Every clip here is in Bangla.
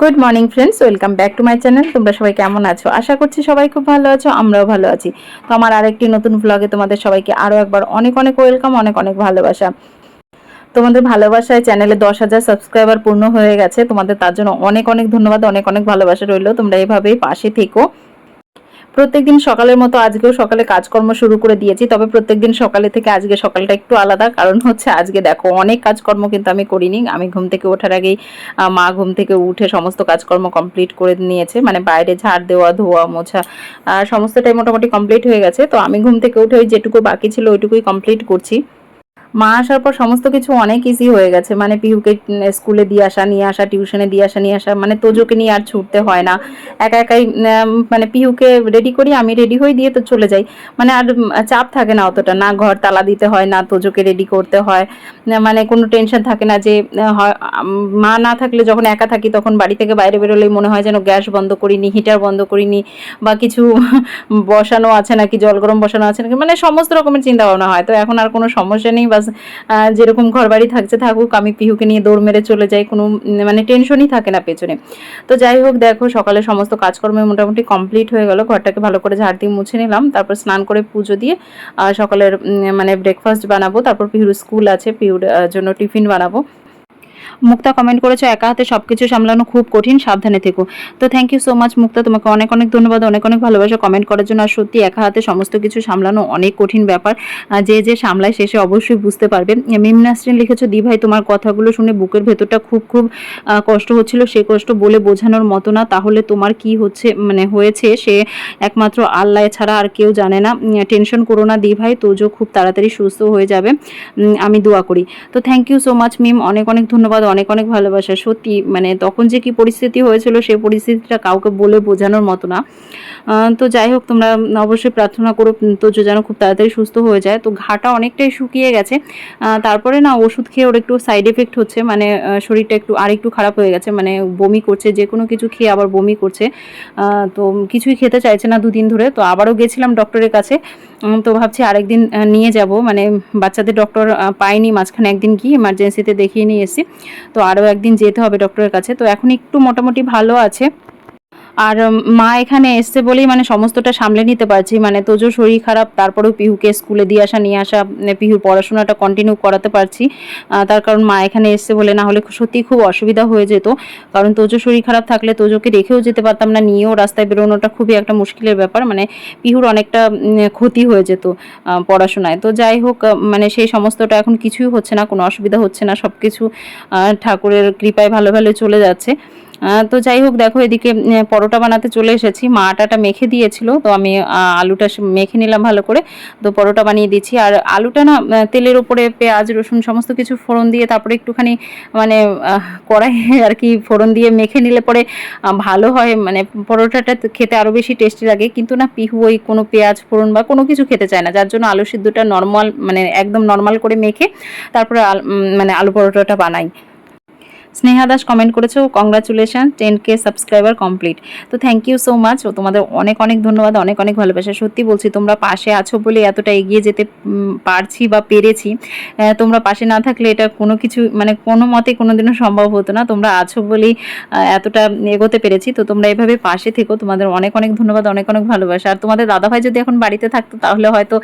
Good morning friends, welcome back to my channel. তোমরা সবাই কেমন আছো? আশা করছি সবাই খুব ভালো আছো, আমরাও ভালো আছি। তো আমার আরেকটি নতুন ব্লগে তোমাদের সবাইকে আরও একবার অনেক অনেক ওয়েলকাম, অনেক অনেক ভালোবাসা। তোমাদের ভালোবাসায় চ্যানেলে দশ হাজার সাবস্ক্রাইবার পূর্ণ হয়ে গেছে। তোমাদের তার জন্য অনেক অনেক ধন্যবাদ, অনেক অনেক ভালোবাসা রইল। তোমরা এভাবেই পাশে থেকো। প্রত্যেকদিন সকালের মতো আজকেও সকালে কাজকর্ম শুরু করে দিয়েছি, তবে প্রত্যেকদিন সকালে থেকে আজকে সকালটা একটু আলাদা। কারণ হচ্ছে আজকে দেখো, অনেক কাজকর্ম কিন্তু আমি করিনি। আমি ঘুম থেকে ওঠার আগেই মা ঘুম থেকে উঠে সমস্ত কাজকর্ম কমপ্লিট করে নিয়েছে। মানে বাইরে ঝাড় দেওয়া, ধোয়া, মোছা সমস্তটাই মোটামুটি কমপ্লিট হয়ে গেছে। তো আমি ঘুম থেকে উঠে ওই যেটুকু বাকি ছিল ওইটুকুই কমপ্লিট করছি। মা আসার পর সমস্ত কিছু অনেক ইজি হয়ে গেছে। মানে পিহুকে স্কুলে দিয়ে আসা, নিয়ে আসা টিউশনে দিয়ে আসা, নিয়ে আসা মানে তোজোকে নিয়ে আর ছুটতে হয় না। একা একাই মানে পিহুকে রেডি করি, আমি রেডি হয়ে দিয়ে তো চলে যাই। মানে আর চাপ থাকে না অতটা। না ঘর তালা দিতে হয়, না তোজোকে রেডি করতে হয়। মানে কোনো টেনশন থাকে না যে মা না থাকলে যখন একা থাকি তখন বাড়ি থেকে বাইরে বেরোলেই মনে হয় যেন গ্যাস বন্ধ করিনি, হিটার বন্ধ করিনি, বা কিছু বসানো আছে নাকি, জল গরম বসানো আছে নাকি মানে সমস্ত রকমের চিন্তা ভাবনা হয়। তো এখন আর কোনো সমস্যা নেই বাস যেরকম ঘরবাড়ি থাকছে থাকুক, আমি পিহুকে নিয়ে দৌড় মেরে চলে যাই, কোনো মানে টেনশনই থাকে না পেছনে। তো যাই হোক, দেখো সকালে সমস্ত কাজকর্ম মোটামুটি কমপ্লিট হয়ে গেল, ঘরটাকে ভালো করে ঝাড় দিয়ে মুছে নিলাম, তারপর স্নান করে পুজো দিয়ে সকালের মানে ব্রেকফাস্ট বানাবো, তারপর পিহুর স্কুল আছে, পিহুর জন্য টিফিন বানাবো। মুক্তা কমেন্ট করেছ, একা হাতে সব কিছু সামলানো খুব কঠিন, সাবধানে থেকো। তো thank you so much Mukta, তোমাকে অনেক অনেক ধন্যবাদ, অনেক অনেক ভালোবাসা কমেন্ট করার জন্য। আর সত্যি একা হাতে সমস্ত কিছু সামলানো অনেক কঠিন ব্যাপার। যে যে সামলায় শেষে অবশ্যই বুঝতে পারবে। মিম লিখেছো, দি ভাই, তোমার কথাগুলো শুনে বুকের ভেতরটা খুব খুব কষ্ট হচ্ছিল। সে কষ্ট বলে বোঝানোর মতো না। তাহলে তোমার কি হচ্ছে মানে হয়েছে? সে একমাত্র আল্লাহ ছাড়া আর কেউ জানে না। টেনশন করো না দি ভাই, তোজো খুব তাড়াতাড়ি সুস্থ হয়ে যাবে। আমি দোয়া করি। তো thank you so much Mim. অনেক অনেক ধন্যবাদ। অনেক অনেক ভালোবাসা। সত্যি মানে তখন যে কি পরিস্থিতি হয়েছিল সেই পরিস্থিতিটা কাউকে বলে বোঝানোর মতো না। তো যাই হোক, তোমরা অবশ্যই প্রার্থনা করো, তো যেন খুব তাড়াতাড়ি সুস্থ হয়ে যায়। তো ঘাটা অনেকটাই শুকিয়ে গেছে। তারপরে না, ওষুধ খেয়ে ওর একটু সাইড এফেক্ট হচ্ছে মানে শরীরটা একটু আর একটু খারাপ হয়ে গেছে মানে বমি করছে, যে কোনো কিছু খেয়ে আবার বমি করছে। তো কিছুই খেতে চাইছে না দুদিন ধরে, তো আবারও গেছিলাম ডক্টরের কাছে। তো ভাবছি আরেকদিন নিয়ে যাব। মানে বাচ্চাদের ডক্টর পাইনি, মাঝখানে একদিন কি ইমার্জেন্সিতে দেখিয়ে নিয়ে এসেছি। তো আরও একদিন যেতে হবে ডক্টরের কাছে। তো এখন একটু মোটামুটি ভালো আছে। আর মা এখানে এসছে বলেই মানে সমস্তটা সামলে নিতে পারছি। মানে তোজো শরীর খারাপ, তারপরেও পিহুকে স্কুলে দিয়ে আসা, নিয়ে আসা মানে পিহুর পড়াশোনাটা কন্টিনিউ করাতে পারছি। তার কারণ মা এখানে এসছে বলে না হলে সত্যিই খুব অসুবিধা হয়ে যেত। কারণ তোজো শরীর খারাপ থাকলে তোজোকে রেখেও যেতে পারতাম না, নিয়েও রাস্তায় বেরোনোটা খুবই একটা মুশকিলের ব্যাপার। মানে পিহুর অনেকটা ক্ষতি হয়ে যেত পড়াশোনায়। তো যাই হোক মানে সেই সমস্তটা এখন কিছুই হচ্ছে না, কোনো অসুবিধা হচ্ছে না সব কিছু ঠাকুরের কৃপায় ভালো ভালো চলে যাচ্ছে। তো যাই হোক, দেখো, এদিকে পরোটা বানাতে চলে এসেছি। মা আটাটা মেখে দিয়েছিল, তো আমি আলুটা মেখে নিলাম ভালো করে। তো পরোটা বানিয়ে দিচ্ছি। আর আলুটা না তেলের ওপরে পেঁয়াজ, রসুন, সমস্ত কিছু ফোড়ন দিয়ে তারপরে একটুখানি মানে কড়াই আর কি ফোড়ন দিয়ে মেখে নিলে পরে ভালো হয়। মানে পরোটাটা খেতে আরও বেশি টেস্টি লাগে। কিন্তু না, পিহু ওই কোনো পেঁয়াজ ফোড়ন বা কোনো কিছু খেতে চায় না। যার জন্য আলু সিদ্ধটা নর্মাল মানে একদম নর্মাল করে মেখে তারপরে মানে আলু পরোটাটা বানাই। স্নেহা দাস কমেন্ট করেছ congratulation ten K subscriber complete তো থ্যাংক ইউ সো মাচ ও তোমাদের অনেক অনেক ধন্যবাদ, অনেক অনেক ভালোবাসা। সত্যি বলছি, তোমরা পাশে আছো বলে এতটা এগিয়ে যেতে পারছি বা পেরেছি। তোমরা পাশে না থাকলে এটা কোনো কিছু মানে কোনো মতে কোনো দিনও সম্ভব হতো না। তোমরা আছো বলেই এতটা এগোতে পেরেছি। তো তোমরা এভাবে পাশে থেকো, তোমাদের অনেক অনেক ধন্যবাদ, অনেক অনেক ভালোবাসা। আর তোমাদের দাদাভাই যদি এখন বাড়িতে থাকতো, তাহলে হয়তো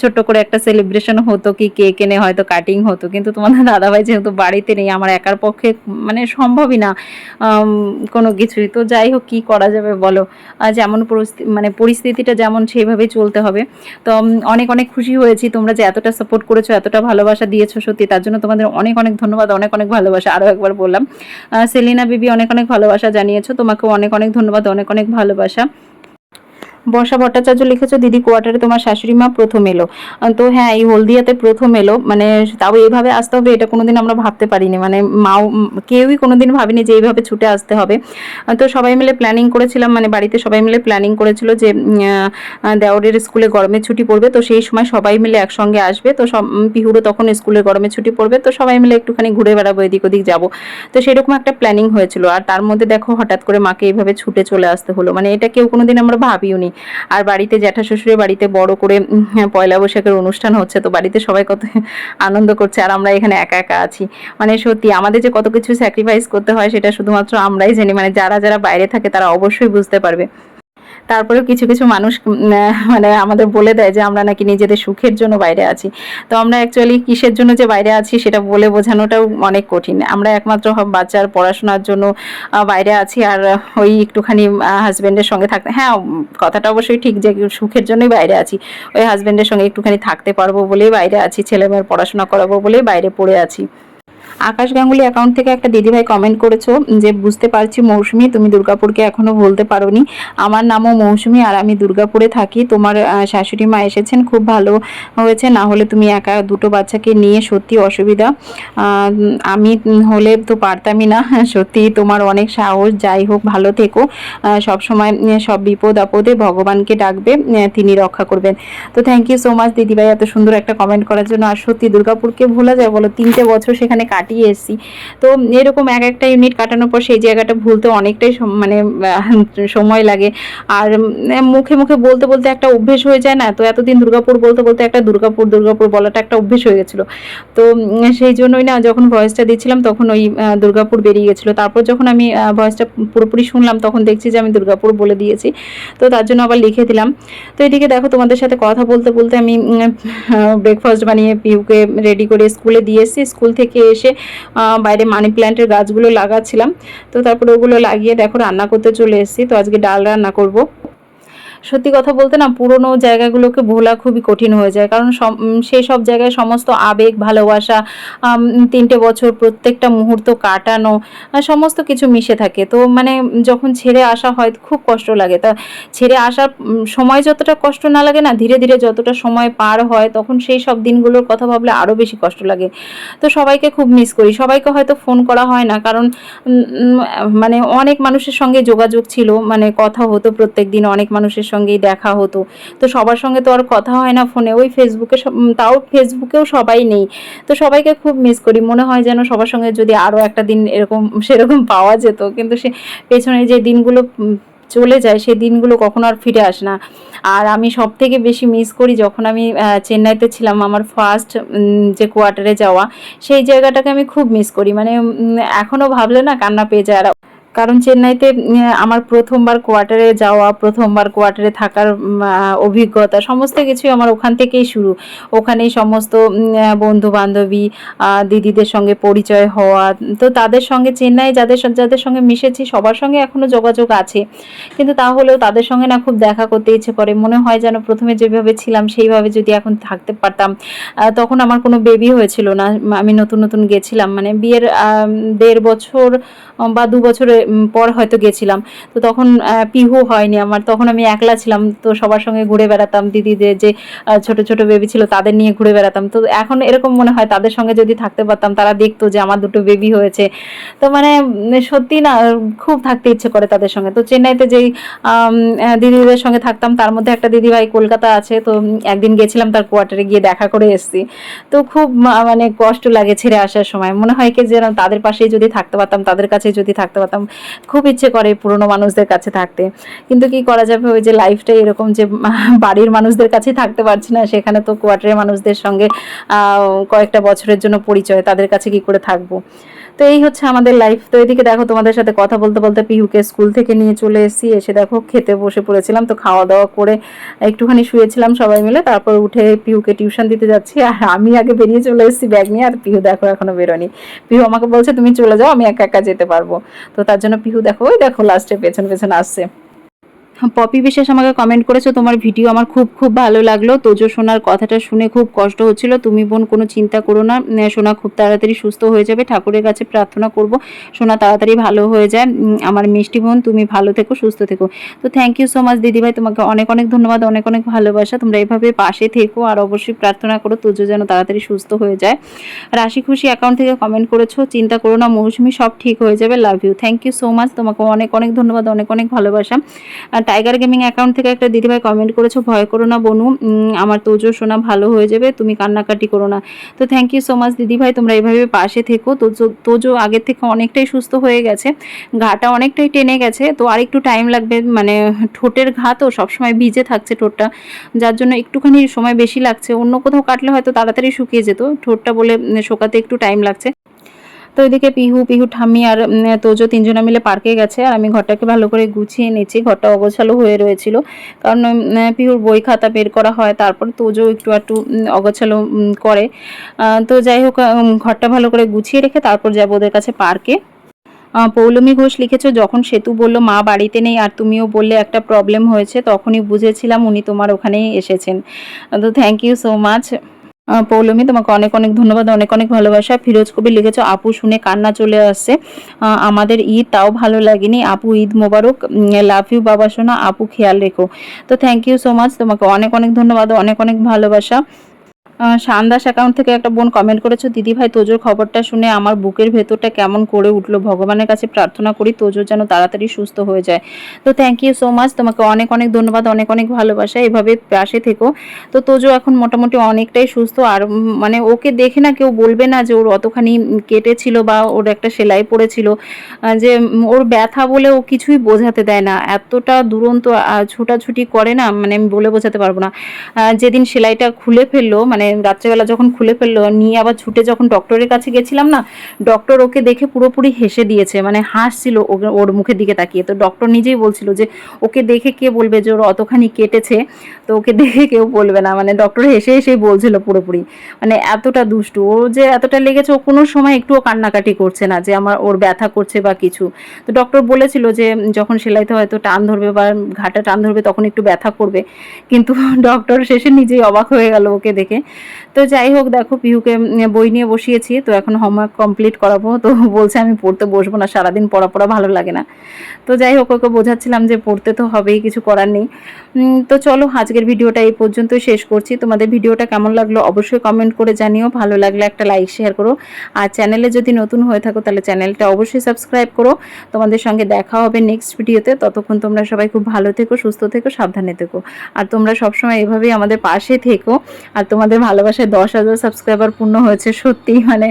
ছোট্ট করে একটা সেলিব্রেশন হতো কি কেক এনে হয়তো কাটিং হতো। কিন্তু তোমাদের দাদাভাই যেহেতু বাড়িতে নেই, আমার একার পক্ষে মানে সম্ভবই না কোনো কিছুই। তো যাই হোক, কী করা যাবে বলো? যেমন পরিস্থিতি মানে পরিস্থিতিটা যেমন সেইভাবেই চলতে হবে। তো অনেক অনেক খুশি হয়েছি তোমরা যে এতটা সাপোর্ট করেছ, এতটা ভালোবাসা দিয়েছ সত্যি। তার জন্য তোমাদের অনেক অনেক ধন্যবাদ, অনেক অনেক ভালোবাসা। আরও একবার বললাম সেলিনা বিবি অনেক অনেক ভালোবাসা জানিয়েছো। তোমাকেও অনেক অনেক ধন্যবাদ, অনেক অনেক ভালোবাসা। বর্ষা ভট্টাচার্য লিখেছো, দিদি কোয়ার্টারে তোমার শাশুড়ি মা প্রথম এলো। তো হ্যাঁ এই হলদিয়াতে প্রথম এলো মানে তাও এইভাবে আসতে হবে, এটা কোনোদিন আমরা ভাবতে পারিনি। মানে মাও, কেউই কোনোদিন ভাবিনি যে এইভাবে ছুটে আসতে হবে। তো সবাই মিলে প্ল্যানিং করেছিলাম মানে বাড়িতে সবাই মিলে প্ল্যানিং করেছিল যে দেওরের স্কুলে গরমের ছুটি পড়বে, তো সেই সময় সবাই মিলে একসঙ্গে আসবে। তো সব পিহুরও তখন স্কুলে গরমের ছুটি পড়বে, তো সবাই মিলে একটুখানি ঘুরে বেড়াবো, এদিক ওদিক যাব। তো সেরকম একটা প্ল্যানিং হয়েছিল। আর তার মধ্যে দেখো, হঠাৎ করে মাকে এইভাবে ছুটে চলে আসতে হলো। মানে এটা কেউ কোনোদিন আমরা ভাবিও নি আর বাড়িতে জ্যাঠা শ্বশুরের বাড়িতে বড় করে পয়লা বৈশাখের অনুষ্ঠান হচ্ছে, তো বাড়িতে সবাই কত আনন্দ করছে, আর আমরা এখানে একা একা আছি। মানে সত্যি, আমাদের যে কত কিছু স্যাক্রিফাইস করতে হয়, সেটা শুধুমাত্র আমরাই জানি। মানে যারা যারা বাইরে থাকে, তারা অবশ্যই বুঝতে পারবে। তারপরেও কিছু কিছু মানুষ মানে আমাদের বলে দেয় যে আমরা নাকি নিজেদের সুখের জন্য বাইরে আছি। তো আমরা অ্যাকচুয়ালি কিসের জন্য যে বাইরে আছি সেটা বলে বোঝানোটাও অনেক কঠিন। আমরা একমাত্র বাচ্চার পড়াশোনার জন্য বাইরে আছি আর ওই একটুখানি হাজব্যান্ডের সঙ্গে থাকতে হ্যাঁ কথাটা অবশ্যই ঠিক যে সুখের জন্যই বাইরে আছি। ওই হাজব্যান্ডের সঙ্গে একটুখানি থাকতে পারব বলেই বাইরে আছি, ছেলেমেয়ের পড়াশোনা করাবো বলেই বাইরে পড়ে আছি। আকাশ গাঙ্গুলি অ্যাকাউন্ট থেকে একটা দিদিভাই কমেন্ট করেছ যে, বুঝতে পারছি মৌসুমি, তুমি দুর্গাপুরকে এখনও বলতে পারোনি। আমার নামও মৌসুমি আর আমি দুর্গাপুরে থাকি। তোমার শাশুড়ি মা এসেছেন, খুব ভালো হয়েছে। না হলে তুমি একা দুটো বাচ্চাকে নিয়ে সত্যি অসুবিধা। আমি হলে তো পারতামই না। সত্যি তোমার অনেক সাহস। যাই হোক, ভালো থেকো। সব সময় সব বিপদ আপদে ভগবানকে ডাকবে তিনি রক্ষা করবেন। তো থ্যাংক ইউ সো মাচ দিদিভাই, এত সুন্দর একটা কমেন্ট করার জন্য। আর সত্যি দুর্গাপুরকে ভোলা যায় বলো, তিনটে বছর সেখানে কাটিয়ে এসেছি। তো এরকম এক একটা ইউনিট কাটানোর পর সেই জায়গাটা ভুলতে অনেকটাই মানে সময় লাগে। আর মুখে মুখে বলতে বলতে একটা অভ্যেস হয়ে যায় না? তো এতদিন দুর্গাপুর বলতে বলতে একটা দুর্গাপুর দুর্গাপুর বলাটা একটা অভ্যেস হয়ে গেছিল। তো সেই জন্যই না যখন ভয়েসটা দিচ্ছিলাম তখন ওই দুর্গাপুর বেরিয়ে গেছিল। তারপর যখন আমি ভয়েসটা পুরোপুরি শুনলাম তখন দেখছি যে আমি দুর্গাপুর বলে দিয়েছি। তো তার জন্য আবার লিখে দিলাম। তো এদিকে দেখো তোমাদের সাথে কথা বলতে বলতে আমি ব্রেকফাস্ট বানিয়ে পিউকে রেডি করে স্কুলে দিয়ে এসেছি। স্কুল থেকে এসে বাইরে মানি প্ল্যান্টের গাছগুলো লাগাচ্ছিলাম। তো তারপরে ওগুলো লাগিয়ে দেখো রান্না করতে চলে এসেছি। তো আজকে ডাল রান্না করব। সত্যি কথা বলতে না, পুরোনো জায়গাগুলোকে ভোলা খুবই কঠিন হয়ে যায়। কারণ সেই সব জায়গায় সমস্ত আবেগ, ভালোবাসা তিনটে বছর প্রত্যেকটা মুহূর্ত কাটানো সমস্ত কিছু মিশে থাকে। তো মানে যখন ছেড়ে আসা হয়, খুব কষ্ট লাগে। তা ছেড়ে আসার সময় যতটা কষ্ট না লাগে না, ধীরে ধীরে যতটা সময় পার হয়, তখন সেই সব দিনগুলোর কথা ভাবলে আরও বেশি কষ্ট লাগে। তো সবাইকে খুব মিস করি। সবাইকে হয়তো ফোন করা হয় না, কারণ মানে অনেক মানুষের সঙ্গে যোগাযোগ ছিল মানে কথা হতো প্রত্যেক দিন অনেক মানুষের সঙ্গেই দেখা হতো। তো সবার সঙ্গে তো আর কথা হয় না ফোনে। ওই ফেসবুকে তাও ফেসবুকেও সবাই নেই। তো সবাইকে খুব মিস করি। মনে হয় যেন সবার সঙ্গে যদি আরও একটা দিন এরকম, সেরকম পাওয়া যেত। কিন্তু সে পেছনে যে দিনগুলো চলে যায়, সেই দিনগুলো কখনো আর ফিরে আসে না। আর আমি সব থেকে বেশি মিস করি যখন আমি চেন্নাইতে ছিলাম, আমার ফার্স্ট যে কোয়ার্টারে যাওয়া, সেই জায়গাটাকে আমি খুব মিস করি। মানে এখনও এখনও ভাবলে না কান্না পেয়ে যায়। আর কারণ চেন্নাইতে আমার প্রথমবার কোয়ার্টারে যাওয়া, প্রথমবার কোয়ার্টারে থাকার অভিজ্ঞতা, সমস্ত কিছুই আমার ওখান থেকেই শুরু। ওখানেই সমস্ত বন্ধু বান্ধবী দিদিদের সঙ্গে পরিচয় হওয়া, তো তাদের সঙ্গে চেন্নাই, যাদের যাদের সঙ্গে মিশেছি, সবার সঙ্গে এখনও যোগাযোগ আছে। কিন্তু তাহলেও তাদের সঙ্গে না খুব দেখা করতে ইচ্ছে করে। মনে হয় যেন প্রথমে যেভাবে ছিলাম, সেইভাবে যদি এখন থাকতে পারতাম তখন আমার কোনো বেবি হয়েছিল না। আমি নতুন নতুন গেছিলাম। মানে বিয়ের দেড় বছর, বা দু বছরের পর হয়তো গেছিলাম। তো তখন পিহু হয়নি আমার। তখন আমি একলা ছিলাম, তো সবার সঙ্গে ঘুরে বেড়াতাম। দিদিদের যে ছোট ছোট বেবি ছিল, তাদের নিয়ে ঘুরে বেড়াতাম। তো এখন এরকম মনে হয় তাদের সঙ্গে যদি থাকতে পারতাম, তারা দেখতো যে আমার দুটো বেবি হয়েছে। তো মানে সত্যি না, খুব থাকতে ইচ্ছে করে তাদের সঙ্গে। তো চেন্নাইতে যেই দিদিদের সঙ্গে থাকতাম, তার মধ্যে একটা দিদিভাই কলকাতা আছে। তো একদিন গেছিলাম তার কোয়ার্টারে গিয়ে দেখা করে এসেছি। তো খুব মানে কষ্ট লাগে ছেড়ে আসার সময়। মনে হয় কি যেন তাদের পাশেই যদি থাকতে পারতাম, তাদের কাছে যদি থাকতে পারতাম। খুব ইচ্ছে করে পুরনো মানুষদের কাছে থাকতে। কিন্তু কি করা যাবে? ওই যে লাইফটা এরকম যে, বাড়ির মানুষদের কাছেই থাকতে পারছি না। সেখানে তো কোয়ার্টারের মানুষদের সঙ্গে কয়েকটা বছরের জন্য পরিচয়, তাদের কাছে কি করে থাকব? তো এই হচ্ছে আমাদের লাইফ তো এদিকে দেখো তোমাদের সাথে কথা বলতে বলতে পিহুকে স্কুল থেকে নিয়ে চলে এসেছি, এসে দেখো খেতে বসে পড়েছিলাম, তো খাওয়া দাওয়া করে একটুখানি শুয়েছিলাম সবাই মিলে, তারপর উঠে পিহুকে টিউশন দিতে যাচ্ছি। আর আমি আগে বেরিয়ে চলে এসেছি ব্যাগ নিয়ে, আর পিহু দেখো এখনও বেরোনি পিহু আমাকে বলছে, তুমি চলে যাও, আমি একা একা যেতে পারব। তো তার জন্য পিহু দেখো, ওই দেখো লাস্টে পেছন পেছন আসছে। পপি বিশ্বাস আমাকে কমেন্ট করেছ, তোমার ভিডিও আমার খুব খুব ভালো লাগল। তোজো সোনার কথাটা শুনে খুব কষ্ট হচ্ছিল। তুমি বোন, কোনো চিন্তা করো না। সোনা খুব তাড়াতাড়ি সুস্থ হয়ে যাবে। ঠাকুরের কাছে প্রার্থনা করব। সোনা তাড়াতাড়ি ভালো হয়ে যায়। আমার মিষ্টি বোন, তুমি ভালো থেকো, সুস্থ থেকো। তো থ্যাংক ইউ সো মাচ দিদিভাই। তোমাকে অনেক অনেক ধন্যবাদ, অনেক অনেক ভালোবাসা। তোমরা এভাবে পাশে থেকো আর অবশ্যই প্রার্থনা করো, তোজো যেন তাড়াতাড়ি সুস্থ হয়ে যায়। রাশি খুশি অ্যাকাউন্ট থেকে কমেন্ট করেছ, চিন্তা করো না, মৌসুমি সব ঠিক হয়ে যাবে। Love you thank you so much তোমাকে অনেক অনেক ধন্যবাদ, অনেক অনেক ভালোবাসা। আর টাইগার গেমিং অ্যাকাউন্ট থেকে একটা দিদিভাই কমেন্ট করেছ, ভয় করো না বনু আমার তোজো শোনা ভালো হয়ে যাবে, তুমি কান্নাকাটি করো না। তো থ্যাংক ইউ সো মাচ দিদিভাই, তোমরা এইভাবে পাশে থেকো, তোজো তোজো আগের থেকে অনেকটাই সুস্থ হয়ে গেছে, ঘাটা অনেকটাই টেনে গেছে, তো আর একটু টাইম লাগবে মানে ঠোঁটের ঘা তো সবসময় ভিজে থাকছে ঠোঁটটা, যার জন্য একটুখানি সময় বেশি লাগছে, অন্য কোথাও কাটলে হয়তো তাড়াতাড়ি শুকিয়ে যেত, ঠোঁটটা বলে শোকাতে একটু টাইম লাগছে। তো এদিকে পিহু পিহু, ঠাম্মি আর তোজো তিনজনে মিলে পার্কে গেছে আর আমি ঘরটাকে ভালো করে গুছিয়ে নিচ্ছি। ঘরটা অগোছালো হয়ে রয়েছিল। কারণ পিহুর বই খাতা বের করা হয়, তারপর তোজো একটু একটু অগোছালো করে। তো যাই হোক ঘরটা ভালো করে গুছিয়ে রেখে তারপর যাব ওদের কাছে পার্কে। পৌলমী ঘোষ লিখেছো, যখন সেতু বলল, মা বাড়িতে নেই আর তুমিও বললে একটা প্রবলেম হয়েছে, তখনই বুঝেছিলাম উনি তোমার ওখানেই এসেছেন। তো thank you so much Poulomi, তোমাকে অনেক অনেক ধন্যবাদ, অনেক অনেক ভালোবাসা। ফিরোজ কবি লিখেছো, আপু শুনে কান্না চলে আসছে। আমাদের ঈদ তাও ভালো লাগেনি। আপু, ঈদ মোবারক। লাভ ইউ বাবা শোনা আপু, খেয়াল রেখো। তো থ্যাংক ইউ সো মাচ তোমাকে অনেক অনেক ধন্যবাদ, অনেক অনেক ভালোবাসা। আহ, শানদাস অ্যাকাউন্ট থেকে একটা বোন কমেন্ট করেছ দিদি ভাই তোজোর খবরটা শুনে আমার বুকের ভেতরটা কেমন করে উঠল? ভগবানের কাছে প্রার্থনা করি তোজো যেন তাড়াতাড়ি সুস্থ হয়ে যায়। তো থ্যাংক ইউ সো মাচ তোমাকে অনেক অনেক ধন্যবাদ অনেক অনেক ভালোবাসা। এভাবে পাশে থেকো। তো তোজো এখন মোটামুটি অনেকটাই সুস্থ আর মানে ওকে দেখে না কেউ বলবে না যে ওর অতখানি কেটেছিল বা ওর একটা সেলাই পড়েছিল। যে ওর ব্যথা বলে ও কিছুই বোঝাতে দেয় না। এতটা দুরন্ত ছোটাছুটি করে না মানে আমি বলে বোঝাতে পারব না। যেদিন সেলাইটা খুলে ফেলল মানে রাত্রেবেলা যখন খুলে ফেলল, নিয়ে আবার ছুটে যখন ডক্টরের কাছে গেছিলাম না, ডক্টর ওকে দেখে পুরোপুরি হেসে দিয়েছে মানে হাসছিল ওর মুখের দিকে তাকিয়ে। তো ডক্টর নিজেই বলছিল যে, ওকে দেখে কে বলবে যে ওর অতখানি কেটেছে? তো ওকে দেখে কেউ বলবে না মানে ডক্টর হেসে হেসেই বলছিল পুরোপুরি। মানে এতটা দুষ্টু, ও যে এতটা লেগেছে, ও কোনো সময় একটুও কান্নাকাটি করছে না যে আমার ওর ব্যথা করছে বা কিছু। তো ডক্টর বলেছিল যে, যখন সেলাইতে হয়তো টান ধরবে বা ঘাটা টান ধরবে, তখন একটু ব্যথা করবে। কিন্তু ডক্টর শেষে নিজেই অবাক হয়ে গেল ওকে দেখে। তো যাই হোক, দেখো, পিহুকে বই নিয়ে বসিয়েছি, তো এখন হোমওয়ার্ক কমপ্লিট করাবো, তো বলছে আমি পড়তে বসবো না, সারাদিন পড়া পড়া ভালো লাগে না। তো যাই হোক, ওকে বোঝাচ্ছিলাম যে পড়তে তো হবেই, কিছু করার নেই। তো চলো, আজকের ভিডিওটা এই পর্যন্তই শেষ করছি। তোমাদের ভিডিওটা কেমন লাগল অবশ্যই কমেন্ট করে জানিও, ভালো লাগলে একটা লাইক শেয়ার করো। আর চ্যানেলে যদি নতুন হয়ে থাকো, তাহলে চ্যানেলটা অবশ্যই সাবস্ক্রাইব করো। তোমাদের সঙ্গে দেখা হবে নেক্সট ভিডিওতে ততক্ষণ তোমরা সবাই খুব ভালো থেকো, সুস্থ থেকো, সাবধানে থেকো। আর তোমরা সবসময় এভাবেই আমাদের পাশে থেকো। আর তোমাদের ভালোবাসায় দশ হাজার সাবস্ক্রাইবার পূর্ণ হয়েছে সত্যি মানে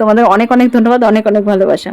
তোমাদের অনেক অনেক ধন্যবাদ, অনেক অনেক ভালোবাসা।